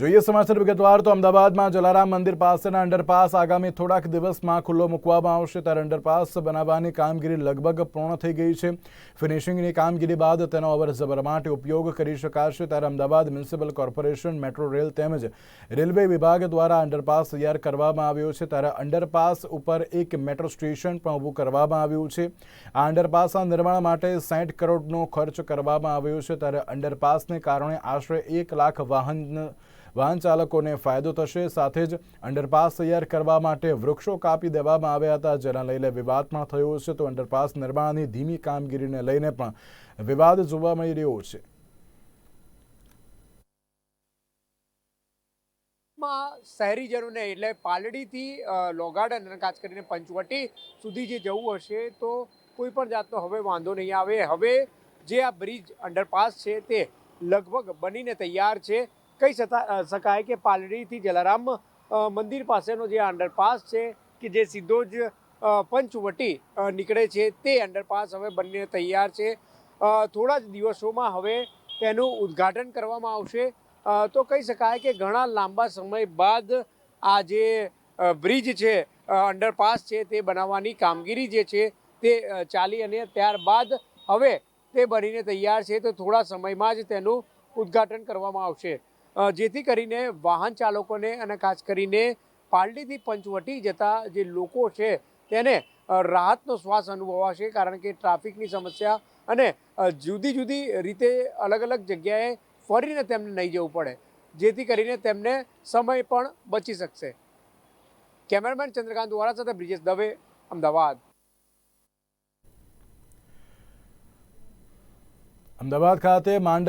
જોઈએ સમાચાર વિગતવાર તો અમદાવાદમાં જલારામ મંદિર પાસેના અંડરપાસ આગામી થોડાક દિવસમાં ખુલ્લો મૂકવામાં આવશે ત્યારે અંડરપાસ બનાવવાની કામગીરી લગભગ પૂર્ણ થઈ ગઈ છે. ફિનિશિંગની કામગીરી બાદ તેનો અવરજવર માટે ઉપયોગ કરી શકાશે ત્યારે Ahmedabad municipal corporation, metro rail તેમજ રેલવે વિભાગ દ્વારા અંડરપાસ તૈયાર કરવામાં આવ્યો છે. ત્યારે અંડરપાસ ઉપર એક મેટ્રો સ્ટેશન પણ ઊભું કરવામાં આવ્યું છે. આ અંડરપાસના નિર્માણ માટે સાઠ કરોડનો ખર્ચ કરવામાં આવ્યો છે. ત્યારે અંડરપાસને કારણે આશરે એક લાખ વાહન વાહન ચાલકોને ફાયદો થશે. સાથે જ અંડરપાસ તૈયાર કરવા માટે વૃક્ષો કાપી દેવામાં આવ્યા હતા. જેના લઈને વિવાદ પણ થયો છે. તો અંડરપાસ નિર્માણની ધીમી કામગીરીને લઈને પણ વિવાદ જોવા મળી રહ્યો છે. માં શહેરીજનોને એટલે પાલડીથી લોગાર્ડન અને ખાસ કરીને પંચવટી સુધી જે જવું હશે તો કોઈ પણ જાતનો હવે વાંધો નહીં આવે. હવે જે આ બ્રિજ અંડરપાસ છે તે લગભગ બનીને તૈયાર છે. કહી શકાય કે પાલડીથી જલારામ મંદિર પાસેનો જે અંડરપાસ છે કે જે સીધો જ પંચવટી નીકળે છે તે અંડરપાસ હવે બંને તૈયાર છે. થોડા જ દિવસોમાં હવે તેનું ઉદ્ઘાટન કરવામાં આવશે. તો કહી શકાય કે ઘણા લાંબા સમય બાદ આ જે બ્રિજ છે અંડરપાસ છે તે બનાવવાની કામગીરી જે છે તે ચાલી અને ત્યારબાદ હવે તે બનીને તૈયાર છે તો થોડા સમયમાં જ તેનું ઉદ્ઘાટન કરવામાં આવશે. જેથી કરીને વાહન ચાલકોને અને ખાસ કરીને પાલડીથી પંચવટી જતા જે લોકો છે તેને રાહતનો શ્વાસ અનુભવાશે કારણ કે ટ્રાફિકની સમસ્યા અને જુદી જુદી રીતે અલગ અલગ જગ્યાએ ફરીને તેમને નહીં જવું પડે, જેથી કરીને તેમને સમય પણ બચી શકશે. કેમેરામેન ચંદ્રકાંત દ્વારા સાથે બ્રિજેશ દવે, અમદાવાદ. અમદાવાદ ખાતે માંડ